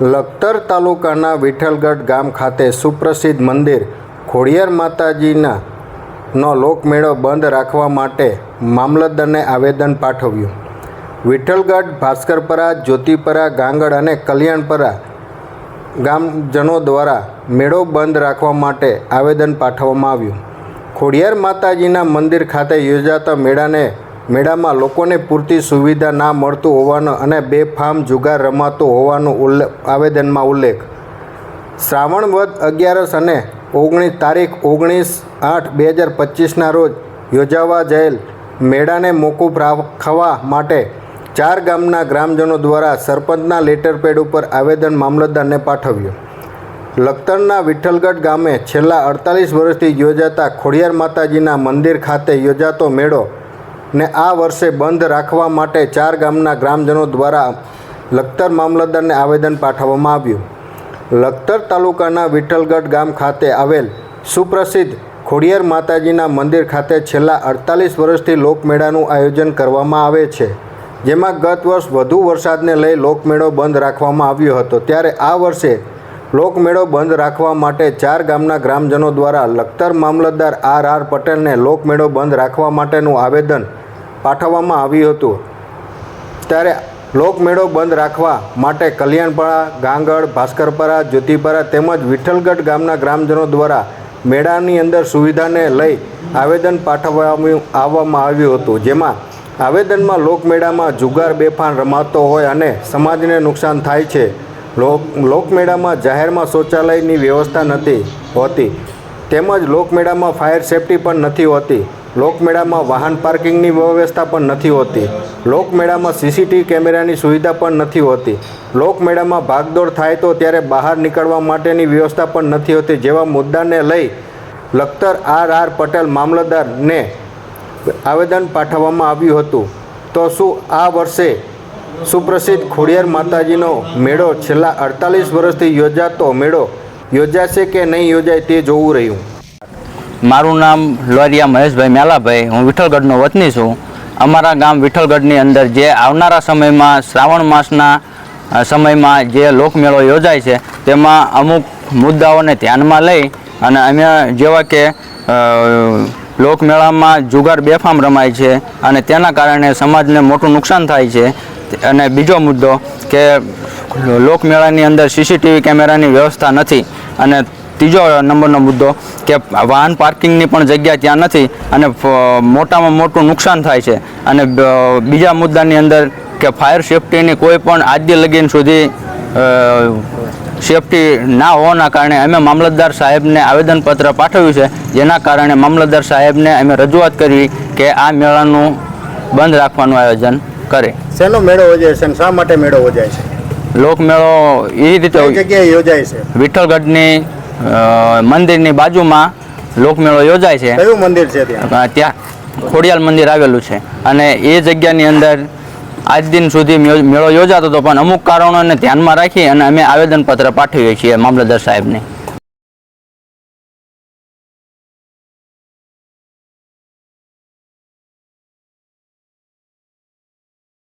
લખતર તાલુકાના વિઠ્ઠલગઢ ગામ ખાતે સુપ્રસિદ્ધ મંદિર ખોડિયાર માતાજીના નો લોકમેળો બંધ રાખવા માટે મામલતદારને આવેદન પાઠવ્યું. વિઠ્ઠલગઢ, ભાસ્કરપરા, જ્યોતિપરા, ગાંગડ અને કલ્યાણપરા ગામજનો દ્વારા મેળો બંધ રાખવા માટે આવેદન પાઠવવામાં આવ્યું. ખોડિયાર માતાજીના મંદિર ખાતે યોજાતા મેળાને મેળામાં લોકોને પૂરતી સુવિધા ના મળતું હોવાનો અને બેફામ જુગાર રમાતો હોવાનો ઉલ્લેખ આવેદનમાં ઉલ્લેખ. શ્રાવણ વદ અગિયારસ અને ઓગણીસ તારીખ ઓગણીસ આઠ બે હજાર પચીસના રોજ યોજાવા જયેલ મેળાને મોકૂફ રાખવા માટે ચાર ગામના ગ્રામજનો દ્વારા સરપંચના લેટરપેડ ઉપર આવેદન મામલતદારને પાઠવ્યું. લખતરના વિઠ્ઠલગઢ ગામે છેલ્લા અડતાલીસ વર્ષથી યોજાતા ખોડિયાર માતાજીના મંદિર ખાતે યોજાતો મેળો ને આ વર્ષે બંધ રાખવા માટે ચાર ગામના ગ્રામજનો દ્વારા લખતર મામલતદારને આવેદન પાઠવવામાં આવ્યું. લખતર તાલુકાના વિઠ્ઠલગઢ ગામ ખાતે આવેલ સુપ્રસિદ્ધ ખોડિયાર માતાજીના મંદિર ખાતે છેલ્લા અડતાલીસ વર્ષથી લોકમેળાનું આયોજન કરવામાં આવે છે, જેમાં ગત વર્ષ વધુ વરસાદને લઈ લોકમેળો બંધ રાખવામાં આવ્યો હતો. ત્યારે આ વર્ષે લોકમેળો બંધ રાખવા માટે ચાર ગામના ગ્રામજનો દ્વારા લખતર મામલતદાર આર આર પટેલને લોકમેળો બંધ રાખવા માટેનું આવેદન પાઠવવામાં આવ્યું હતું. ત્યારે લોકમેળો બંધ રાખવા માટે કલ્યાણપરા ગાંગડ, ભાસ્કરપરા, જ્યોતિપરા તેમજ વિઠ્ઠલગઢ ગામના ગ્રામજનો દ્વારા મેળાની અંદર સુવિધાને લઈ આવેદન પાઠવવામાં આવવામાં આવ્યું હતું. જેમાં આવેદનમાં લોકમેળામાં જુગાર બેફાન રમાતો હોય અને સમાજને નુકસાન થાય છે. લોક, લોકમેળામાં જાહેરમાં શૌચાલયની વ્યવસ્થા નથી હોતી. તેમજ લોકમેળામાં ફાયર સેફટી પણ નથી હોતી. લોકમેળામાં વાહન પાર્કિંગની વ્યવસ્થા પણ નથી હોતી. લોકમેળામાં સીસીટીવી કેમેરાની સુવિધા પણ નથી હોતી. લોકમેળામાં ભાગદોડ થાય તો ત્યારે બહાર નીકળવા માટેની વ્યવસ્થા પણ નથી હોતી. જેવા મુદ્દાને લઈ લખતર આર આર પટેલ મામલતદારને આવેદન પાઠવવામાં આવ્યું હતું. તો શું આ વર્ષે સુપ્રસિદ્ધ ખોડિયાર માતાજીનો મેળો છેલ્લા અડતાલીસ વર્ષથી યોજાતો મેળો યોજાશે કે નહીં યોજાય તે જોવું રહ્યું. મારું નામ લોરિયા મહેશભાઈ મેલાભાઈ હું વિઠ્ઠલગઢનો વતની છું. અમારા ગામ વિઠ્ઠલગઢની અંદર જે આવનારા સમયમાં શ્રાવણ માસના સમયમાં જે લોકમેળો યોજાય છે, તેમાં અમુક મુદ્દાઓને ધ્યાનમાં લઈ અને અમે જેવા કે લોકમેળામાં જુગાર બેફામ રમાય છે અને તેના કારણે સમાજને મોટું નુકસાન થાય છે. અને બીજો મુદ્દો કે લોકમેળાની અંદર સીસીટીવી કેમેરાની વ્યવસ્થા નથી. અને ત્રીજો નંબરનો મુદ્દો કે વાહન પાર્કિંગની પણ જગ્યા ત્યાં નથી અને મોટામાં મોટું નુકસાન થાય છે. અને બીજા મુદ્દાની અંદર કે ફાયર સેફટીની કોઈ પણ આદ્ય લગીન સુધી સેફટી ના હોવાના કારણે અમે મામલતદાર સાહેબને આવેદનપત્ર પાઠવ્યું છે. જેના કારણે મામલતદાર સાહેબને અમે રજૂઆત કરી કે આ મેળાનું બંધ રાખવાનું આયોજન કરે. શેનો મેળો યોજાય છે અને શા માટે મેળો યોજાય છે? લોકમેળો એ રીતે જગ્યાએ યોજાય છે? વિઠ્ઠલગઢની મંદિરની બાજુમાં લોકમેળો યોજાય છે. કયું મંદિર છે ત્યાં? ત્યાં ખોડિયાલ મંદિર આવેલું છે. અને એ જગ્યાની અંદર આજ દિન સુધી મેળો મેળો યોજાતો હતો પણ અમુક કારણોને ધ્યાનમાં રાખી અને અમે આવેદનપત્ર પાઠવીએ છીએ મામલતદાર સાહેબને.